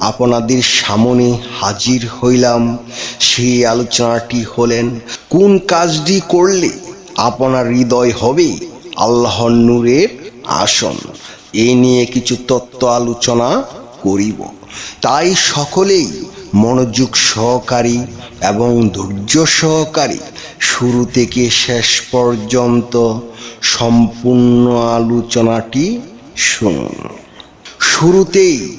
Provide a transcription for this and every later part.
আপনাদের সামনে হাজির হইলাম। সেই আলোচনাটি হলেন, কোন কাজটি করলে আপনার হৃদয় হবে? আল্লাহর নূরের আসন। এই নিয়ে কিছু তত্ত্ব আলোচনা করিব। তাই সকলেই মনোযোগ সহকারী এবং ধৈর্য সহকারী শুরু থেকে শেষ পর্যন্ত সম্পূর্ণ আলোচনাটি শুনুন। শুরুতেই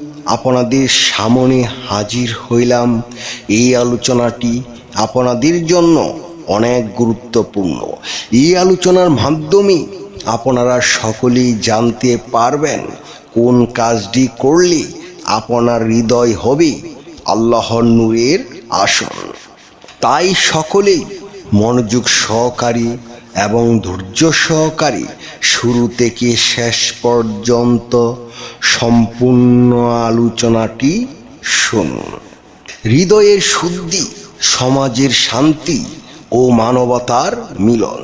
আপনাদের সামনে হাজির হইলাম। এই আলোচনাটি আপনাদের জন্য অনেক গুরুত্বপূর্ণ। এই আলোচনার মাধ্যমে আপনারা সকলেই জানতে পারবেন কোন কাজটি করলে আপনার হৃদয় হবে আল্লাহর নূরের আসন। তাই সকলেই মনোযোগ সহকারী এবং ধৈর্য সহকারী শুরু থেকে শেষ পর্যন্ত সম্পূর্ণ আলোচনাটি শুনুন। হৃদয়ের শুদ্ধি, সমাজের শান্তি ও মানবতার মিলন।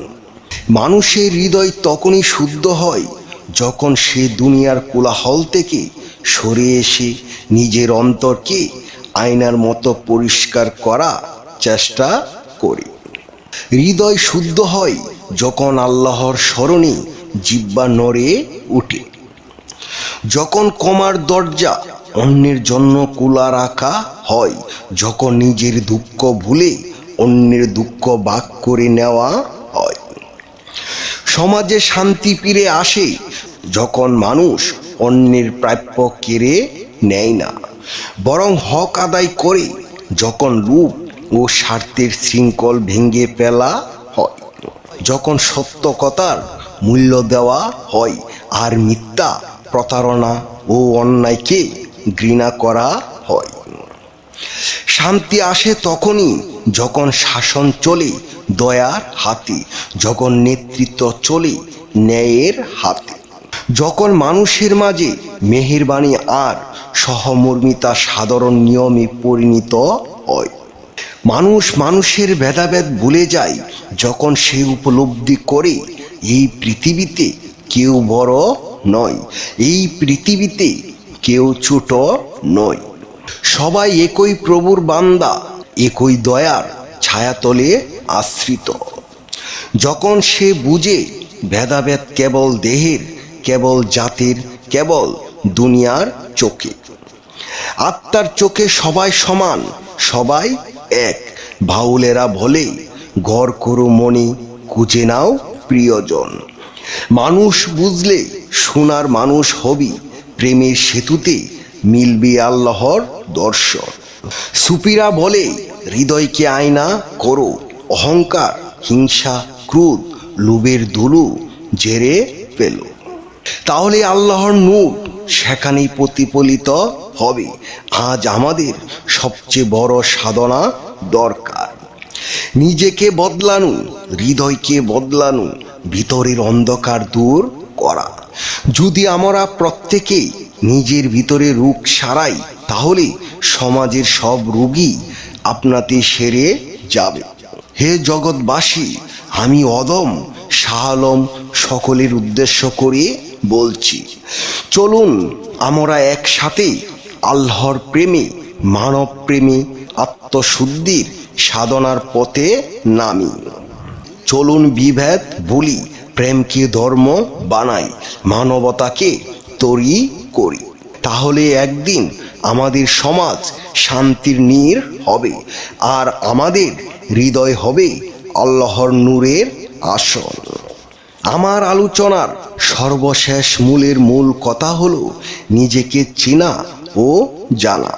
মানুষের হৃদয় তখনই শুদ্ধ হয় যখন সে দুনিয়ার কোলাহল থেকে সরে এসে নিজের অন্তরকে আয়নার মতো পরিষ্কার করা চেষ্টা করি। হৃদয় শুদ্ধ হয় যখন আল্লাহর স্মরণে জিব্বা নড়ে উঠে, যখন কমার দরজা অন্যের জন্য কুলা রাখা হয়, যখন নিজের দুঃখ ভুলে অন্যের দুঃখ বাক করে নেওয়া হয়। সমাজে শান্তি ফিরে আসে যখন মানুষ অন্যের প্রাপ্য কেড়ে নেয় না, বরং হক আদায় করে, যখন রূপ ও স্বার্থের শৃঙ্খল ভেঙে ফেলা যখন সত্য কথার মূল্য দেওয়া হয় আর মিথ্যা প্রতারণা ও অন্যায়কে ঘৃণা করা হয়। শান্তি আসে তখনই যখন শাসন চলে দয়ার হাতে, যখন নেতৃত্ব চলে ন্যায়ের হাতে। যখন মানুষের মাঝে মেহেরবাণী আর সহমর্মিতা সাধারণ নিয়মে পরিণত হয়। মানুষ মানুষের ভেদাভেদ ভুলে যায়। যখন সে উপলব্ধি করে, এই পৃথিবীতে কেউ বড় নয়। এই পৃথিবীতে কেউ ছোট নয়। সবাই একই প্রভুর বান্দা, একই দয়ার ছায়াতলে আশ্রিত। যখন সে বুঝে, ভেদাভেদ কেবল দেহের, কেবল জাতির, কেবল দুনিয়ার চোখে। আত্মার চোখে সবাই সমান, সবাই এক। ভাউলেরা বলে, ঘর করো মনে খুঁজে নাও প্রিয়জন। মানুষ বুঝলে, সোনার মানুষ হবি, প্রেমের সেতুতে মিলবি আল্লাহর দর্শন। সুপিরা বলে, হৃদয়কে আয়না করো, অহংকার, হিংসা, ক্রোধ, লোভের দুলু জেরে পেল তাহলে আল্লাহর নূর সেখানেই প্রতিফলিত হবে। আজ আমাদের সবচেয়ে বড় সাধনা দরকার। নিজেকে বদলানো, হৃদয়কে বদলানো, ভিতরের অন্ধকার দূর করা। যদি আমরা প্রত্যেকেই নিজের ভিতরে রোগ সারাই, তাহলে সমাজের সব রোগী আপনাতে সেরে যাবে। হে জগৎবাসী, আমি অদম শাহ আলম সকলের উদ্দেশ্য করে বলছি, চলুন আমরা একসাথে আল্লাহর প্রেমে মানব প্রেমে আত্মশুদ্ধির সাধনার পথে নামি। চলুন বিভেদ বলি প্রেমকে ধর্ম বানাই, মানবতাকে তৈরি করি। তাহলে একদিন আমাদের সমাজ শান্তির নীর হবে, আর আমাদের হৃদয় হবে আল্লাহর নূরের আসন। আমার আলোচনার সর্বশেষ মূলের মূল কথা হলো, নিজেকে চেনা ও জানা।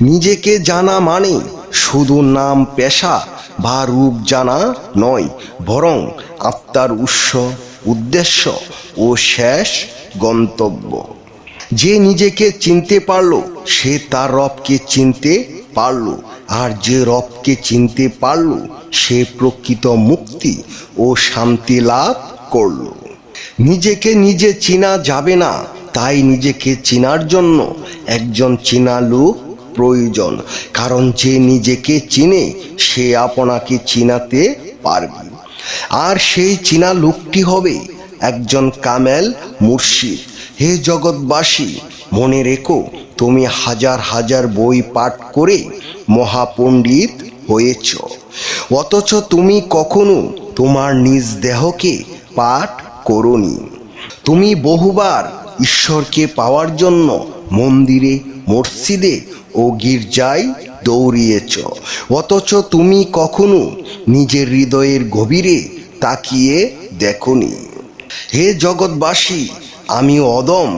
নিজেকে জানা মানে শুধু নাম পেশা বা রূপ জানা নয়, বরং আত্মার উৎস, উদ্দেশ্য ও শেষ গন্তব্য। যে নিজেকে চিনতে পারল, সে তার রবকে চিনতে পারল, আর যে রবকে চিনতে পারল, সে প্রকৃত মুক্তি ও শান্তি লাভ করল। নিজেকে নিজে চিনা যাবে না, তাই নিজেকে চিনার জন্য একজন চেনা লোক প্রয়োজন, কারণ যে নিজেকে চিনে, সে আপনাকে চিনাতে পারবে। আর সেই চিনা লোকটি হবে একজন কামেল মুর্শিদ। হে জগৎবাসী, মনে রেখো, তুমি হাজার হাজার বই পাঠ করে মহাপণ্ডিত হয়েছ। অথচ তুমি কখনো তোমার নিজ দেহকে পাঠ করনি। তুমি বহুবার ঈশ্বরকে পাওয়ার জন্য মন্দিরে, মসজিদে ও গির্জায় দৌড়িয়েছ। অথচ তুমি কখনো নিজের হৃদয়ের গভীরে তাকিয়ে দেখনি। হে জগৎবাসী আমি অদম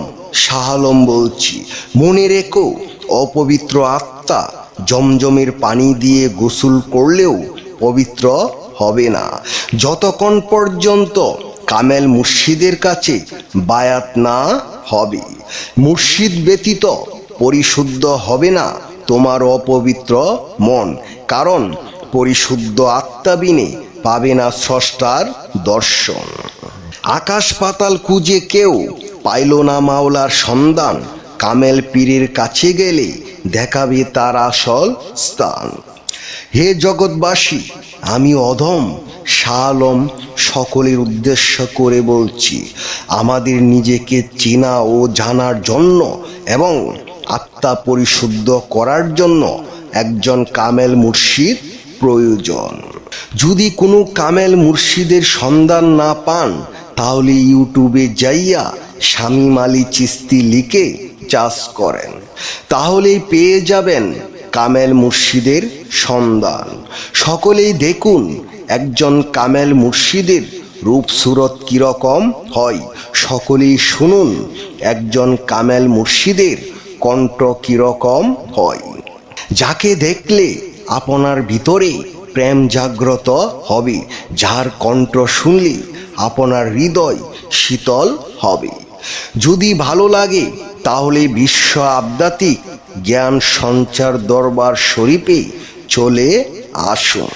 শাহালম বলছি, মনে রেখো, অপবিত্র আত্মা জমজমের পানি দিয়ে গোসল করলেও পবিত্র হবে না। যতক্ষণ পর্যন্ত কামেল মুর্শিদের কাছে বায়াত না হবে, মুর্শিদ ব্যতীত পরিশুদ্ধ হবে না তোমার অপবিত্র মন। কারণ পরিশুদ্ধ আত্মাবিনে পাবে না স্রষ্টার দর্শন। আকাশ পাতাল খুঁজে কেউ পাইল না মাওলার সন্ধান। কামেল পীরের কাছে গেলে দেখাবে তার আসল স্থান। হে জগৎবাসী, আমি অধম শালম সকলের উদ্দেশ্য করে বলছি, আমাদের নিজেকে চেনা ও জানার জন্য এবং আত্মা পরিশুদ্ধ করার জন্য একজন কামেল মুর্শিদ প্রয়োজন। যদি কোনো কামেল মুর্শিদের সন্ধান না পান, তাহলে ইউটিউবে যাইয়া শামীম আলী চিস্তি লিখে চাষ করেন। তাহলেই পেয়ে যাবেন কামেল মুর্শিদের সন্ধান। সকলেই দেখুন একজন কামেল মুর্শিদের রূপ সুরত কীরকম হয়? সকলেই শুনুন, একজন কামেল মুর্শিদের কণ্ঠ কীরকম হয়? যাকে দেখলে আপনার ভিতরে প্রেম জাগ্রত হবে, যার কণ্ঠ শুনলে আপনার হৃদয় শীতল হবে। যদি ভালো লাগে, তাহলে বিশ্ব আবদাতিক জ্ঞান সঞ্চার দরবার শরীফে চলে আসুন।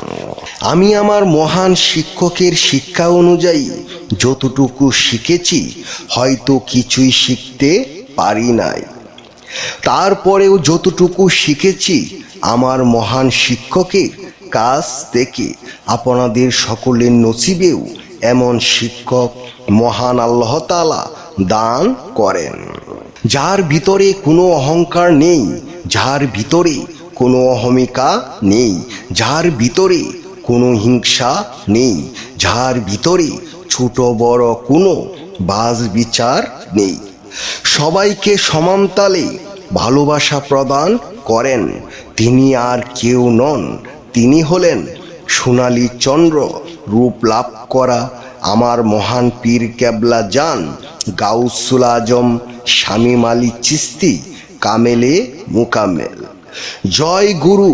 আমি আমার মহান শিক্ষকের শিক্ষা অনুযায়ী যতটুকু শিখেছি, হয়তো কিছুই শিখতে পারি নাই। তারপরেও যতটুকু শিখেছি, আমার মহান শিক্ষকের কাছ থেকে আপনাদের সকলের নসিবেও এমন শিক্ষক মহান আল্লাহ তালা দান করেন। যার ভিতরে কোনো অহংকার নেই, যার ভিতরে কোনো অহমিকা নেই, যার ভিতরে কোনো হিংসা নেই, যার ভিতরে ছোট বড় কোনো বাজ বিচার নেই। সবাইকে সমানতালে ভালোবাসা প্রদান করেন। তিনি আর কেউ নন। তিনি হলেন সোনালী চন্দ্র, রূপ লাভ করা আমার মহান পীর কেবলা যান গাউসুল আজম, শামীম আলী চিস্তি, কামেলে মুকামেল জয় গুরু,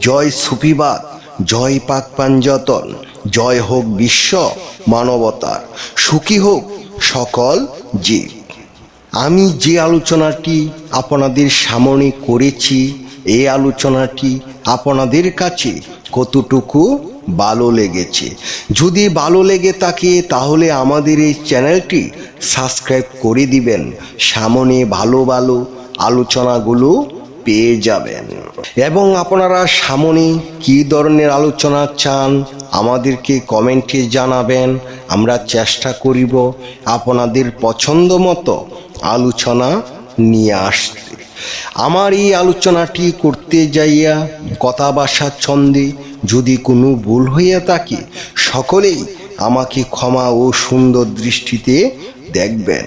জয় সুফিবাদ, জয় পাক পাঞ্জতন জয় হোক বিশ্ব মানবতার, সুখী হোক সকল জীব। আমি যে আলোচনাটি আপনাদের সামনে করেছি এই আলোচনাটি আপনাদের কাছে কতটুকু ভালো লেগেছে? যদি ভালো লেগে থাকে, তাহলে আমাদের এই চ্যানেলটি সাবস্ক্রাইব করে দিবেন। সামনে ভালো ভালো আলোচনাগুলো পেয়ে যাবেন। এবং আপনারা সামনে কী ধরনের আলোচনা চান, আমাদেরকে কমেন্টে জানাবেন। আমরা চেষ্টা করিব আপনাদের পছন্দ মতো আলোচনা নিয়ে আসতে। আমার এই আলোচনাটি করতে যাইয়া কথা ভাষার ছন্দে যদি কোনো ভুল হইয়া থাকে, সকলেই আমাকে ক্ষমা ও সুন্দর দৃষ্টিতে দেখবেন।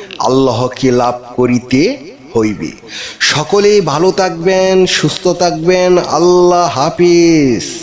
আল্লাহকে লাভ করিতে হইবে। সকলেই ভালো থাকবেন সুস্থ থাকবেন। আল্লাহ হাফিজ।